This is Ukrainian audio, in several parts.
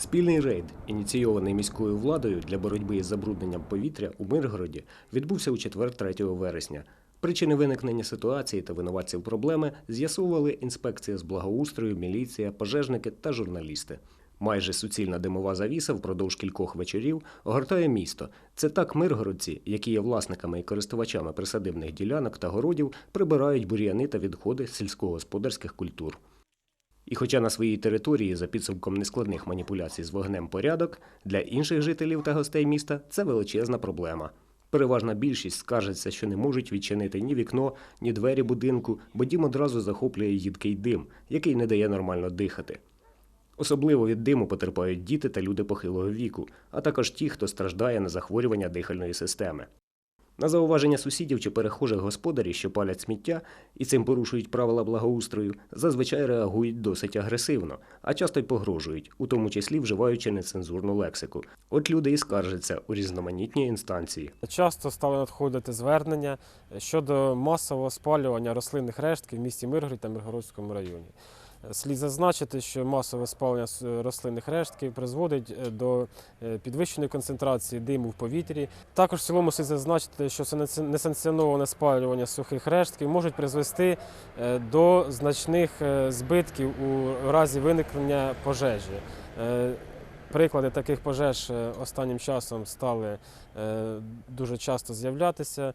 Спільний рейд, ініційований міською владою для боротьби із забрудненням повітря у Миргороді, відбувся у четвер 3 вересня. Причини виникнення ситуації та винуватців проблеми з'ясовували інспекція з благоустрою, міліція, пожежники та журналісти. Майже суцільна димова завіса впродовж кількох вечорів огортає місто. Це так миргородці, які є власниками і користувачами присадибних ділянок та городів, прибирають бур'яни та відходи сільськогосподарських культур. І хоча на своїй території за підсумком нескладних маніпуляцій з вогнем порядок, для інших жителів та гостей міста це величезна проблема. Переважна більшість скаржиться, що не можуть відчинити ні вікно, ні двері будинку, бо дім одразу захоплює їдкий дим, який не дає нормально дихати. Особливо від диму потерпають діти та люди похилого віку, а також ті, хто страждає на захворювання дихальної системи. На зауваження сусідів чи перехожих господарів, що палять сміття і цим порушують правила благоустрою, зазвичай реагують досить агресивно, а часто й погрожують, у тому числі вживаючи нецензурну лексику. От люди і скаржаться у різноманітні інстанції. Часто стали надходити звернення щодо масового спалювання рослинних рештків в місті Миргород та Миргородському районі. Слід зазначити, що масове спалення рослинних рештків призводить е, до е, підвищеної концентрації диму в повітрі. Також в цілому слід зазначити, що несанкціоноване спалювання сухих рештків можуть призвести е, до значних збитків у разі виникнення пожежі. Приклади таких пожеж останнім часом стали дуже часто з'являтися.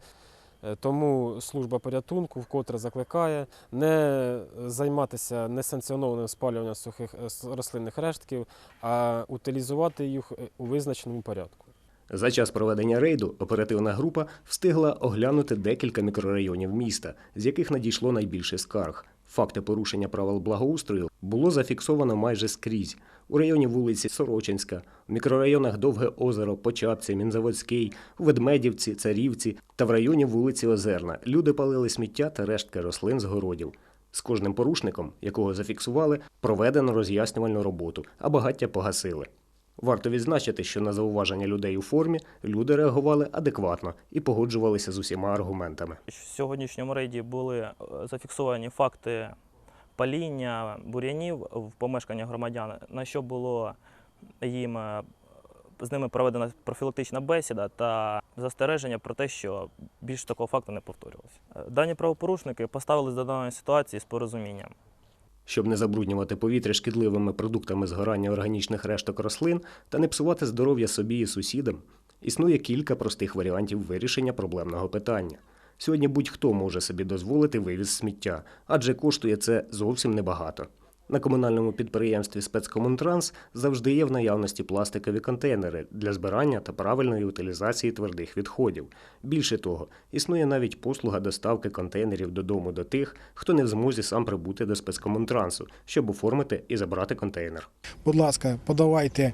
Е, Тому служба порятунку вкотре закликає не займатися несанкціонованим спалюванням сухих е, рослинних рештків, а утилізувати їх е, у визначеному порядку. За час проведення рейду оперативна група встигла оглянути декілька мікрорайонів міста, з яких надійшло найбільше скарг. Факти порушення правил благоустрою було зафіксовано майже скрізь. У районі вулиці Сорочинська, в мікрорайонах Довге озеро, Почапці, Мінзаводський, Ведмедівці, Царівці та в районі вулиці Озерна люди палили сміття та рештки рослин з городів. З кожним порушником, якого зафіксували, проведено роз'яснювальну роботу, а багаття погасили. Варто відзначити, що на зауваження людей у формі люди реагували адекватно і погоджувалися з усіма аргументами. В сьогоднішньому рейді були е, зафіксовані факти паління бур'янів в помешканнях громадян, на що було їм е, з ними проведена профілактична бесіда та застереження про те, що більше такого факту не повторювалося. Е, Дані правопорушники поставились до даної ситуації з порозумінням. Щоб не забруднювати повітря шкідливими продуктами згорання органічних решток рослин та не псувати здоров'я собі і сусідам, існує кілька простих варіантів вирішення проблемного питання. Сьогодні будь-хто може собі дозволити вивіз сміття, адже коштує це зовсім небагато. На комунальному підприємстві спецкомунтранс завжди є в наявності пластикові контейнери для збирання та правильної утилізації твердих відходів. Більше того, існує навіть послуга доставки контейнерів додому до тих, хто не в змозі сам прибути до спецкомунтрансу, щоб оформити і забрати контейнер. Будь ласка, подавайте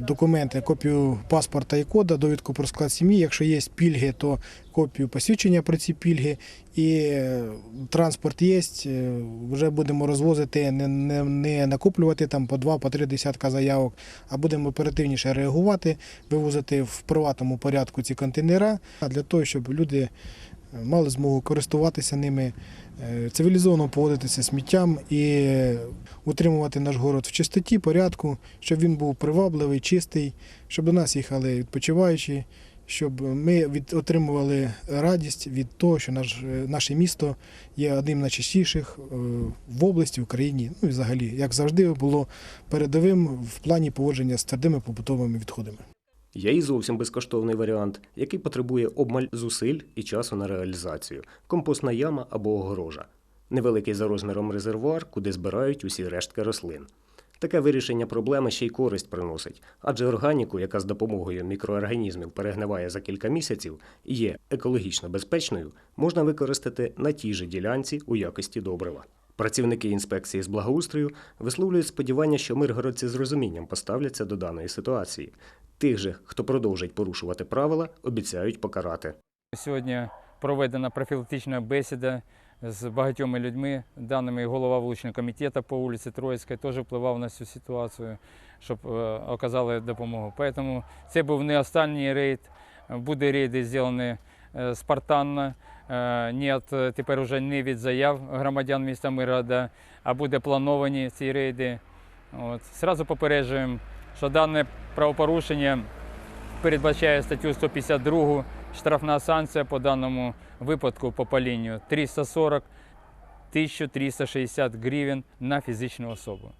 документи, копію паспорта і кода, довідку про склад сім'ї. Якщо є пільги, то копію посвідчення про ці пільги. І е, транспорт є. е, Вже будемо розвозити, не, не, не накоплювати там по два, по три десятка заявок, а будемо оперативніше реагувати, вивозити в приватному порядку ці контейнера для того, щоб люди е, мали змогу користуватися ними, е, цивілізовано поводитися сміттям і утримувати наш город в чистоті, порядку, щоб він був привабливий, чистий, щоб до нас їхали відпочиваючі, щоб ми від, отримували радість від того, що наш, е, наше місто є одним з найчистіших е, в області, в країні, ну і взагалі, як завжди, було передовим в плані поводження з твердими побутовими відходами. Є і зовсім безкоштовний варіант, який потребує обмаль зусиль і часу на реалізацію компостна яма або огорожа. Невеликий за розміром резервуар, куди збирають усі рештки рослин. Таке вирішення проблеми ще й користь приносить, адже органіку, яка з допомогою мікроорганізмів перегниває за кілька місяців і є екологічно безпечною, можна використати на тій же ділянці у якості добрива. Працівники інспекції з благоустрою висловлюють сподівання, що миргородці з розумінням поставляться до даної ситуації. Тих же, хто продовжить порушувати правила, обіцяють покарати. Сьогодні проведена профілактична бесіда з багатьома людьми. Даними голова вуличного комітету по вулиці Троїцькій теж впливав на цю ситуацію, щоб е, оказали допомогу. Тому це був не останній рейд. Буде рейди зроблені е, спартанно. Е, Ні, тепер вже не від заяв громадян міста Миргорода, а буде плановані ці рейди. От. Сразу попереджуємо, що дане правопорушення передбачає статтю 152 штрафна санкція по даному випадку по палінню 340 1360 гривень на фізичну особу.